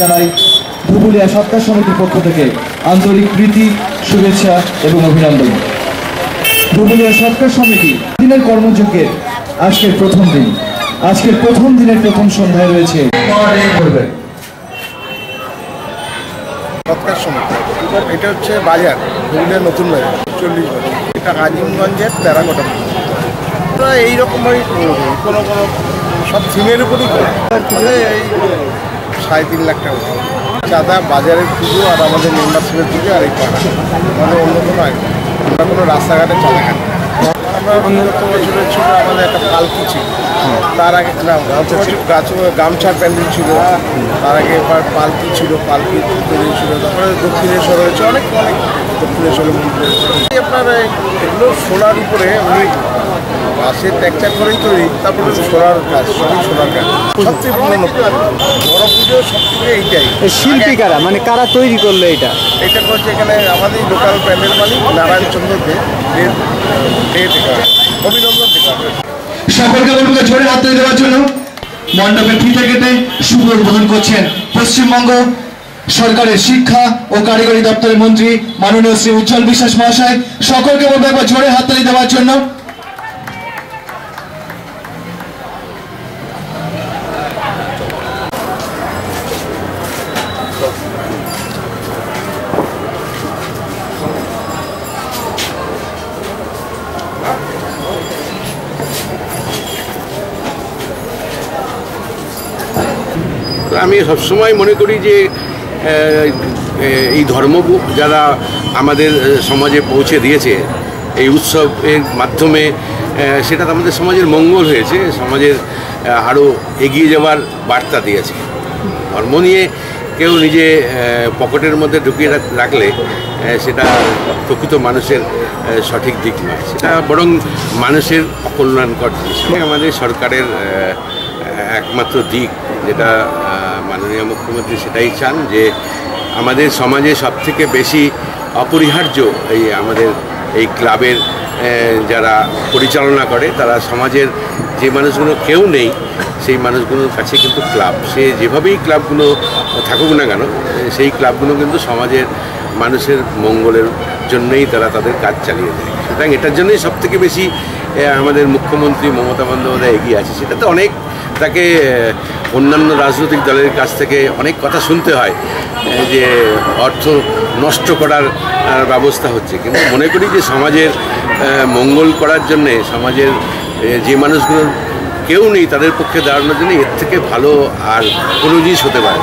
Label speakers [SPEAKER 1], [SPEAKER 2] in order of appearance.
[SPEAKER 1] জানাই ধুবুলিয়া সত্তা সমিতির পক্ষ থেকে আন্তরিক প্রীতি, শুভেচ্ছা এবং অভিনন্দন। ধুবুলিয়া সরকার সমিতি দিনের কর্মযজ্ঞের আজকের প্রথম দিন। আজকের প্রথম দিনের প্রথম সন্ধ্যায় রয়েছে।
[SPEAKER 2] সৎকার সমিতি। এটা হচ্ছে বাজার পুরুলিয়ার নতুন বাজার, চল্লিশ বছর এটা আজিমগঞ্জের প্যারাগোটা এইরকমভাবেই কোনো কোনো সব থিমের উপরই করে এই সাড়ে তিন লাখ টাকা। চাঁদা বাজারের পুজো আর আমাদের মেম্বারশিপের পুজো আর এই পাড়া। আমাদের অন্য কোনো আয় আমরা কোনো রাস্তাঘাটে না। আমরা বছরের ছিল আমাদের একটা পালকি ছিল। তার আগে না গত গামছার প্যান্ডেল ছিল। তার আগে এবার পালকি ছিল। পালকি তৈরি ছিল। তারপরে দক্ষিণেশ্বর হয়েছে। অনেক অনেক দক্ষিণেশ্বর মন্দির হয়েছে। আপনার এগুলো সোলার উপরে উনি ট্যাকচার করেই তৈরি তারপরে সোলার কাজ সবই সোলার কাজ সবচেয়ে পুরনো। বড় পুজো এইটাই।
[SPEAKER 3] শিল্পী কারা? মানে কারা তৈরি করল এটা?
[SPEAKER 2] এটা করছে এখানে আমাদের লোকাল প্যান্ডেল মালিক নারায়ণ চন্দ্র দে অভিনন্দন
[SPEAKER 1] সকলকে বলব হাত তালি দেওয়ার জন্য মণ্ডপে ফিতে কেটে শুভ উদ্বোধন করছেন পশ্চিমবঙ্গ সরকারের শিক্ষা ও কারিগরি দপ্তরের মন্ত্রী মাননীয় শ্রী উজ্জ্বল বিশ্বাস মহাশয়। সকলকে বলব একবার জোরে হাততালি দেওয়ার জন্য
[SPEAKER 4] আমি সবসময় মনে করি যে এই ধর্ম যারা আমাদের সমাজে পৌঁছে দিয়েছে, এই উৎসবের মাধ্যমে সেটা আমাদের সমাজের মঙ্গল হয়েছে, সমাজের আরও এগিয়ে যাওয়ার বার্তা দিয়েছে। ধর্ম নিয়ে কেউ নিজে পকেটের মধ্যে ঢুকিয়ে রাখলে সেটা প্রকৃত মানুষের সঠিক দিক নয়। সেটা বরং মানুষের অকল্যাণকর জিনিস আমাদের সরকারের একমাত্র দিক, যেটা মাননীয় মুখ্যমন্ত্রী সেটাই চান যে আমাদের সমাজে সবথেকে বেশি অপরিহার্য এই আমাদের এই ক্লাবের যারা পরিচালনা করে, তারা সমাজের যে মানুষগুলো কেউ নেই, সেই মানুষগুলোর কাছে কিন্তু ক্লাব। সে যেভাবেই ক্লাবগুলো থাকুক না কেন, সেই ক্লাবগুলো কিন্তু সমাজের মানুষের মঙ্গলের জন্যই তারা তাদের কাজ চালিয়ে দেয়। সুতরাং এটার জন্যই সবথেকে বেশি আমাদের মুখ্যমন্ত্রী মমতা বন্দ্যোপাধ্যায় এগিয়ে আছে সেটা তো অনেক তাকে অন্যান্য রাজনৈতিক দলের কাছ থেকে অনেক কথা শুনতে হয় যে অর্থ নষ্ট করার ব্যবস্থা হচ্ছে কিন্তু মনে করি যে সমাজের মঙ্গল করার জন্যে, সমাজের যে মানুষগুলোর কেউ নেই, তাদের পক্ষে দাঁড়ানোর জন্য এর থেকে ভালো আর কোনো জিনিস হতে পারে।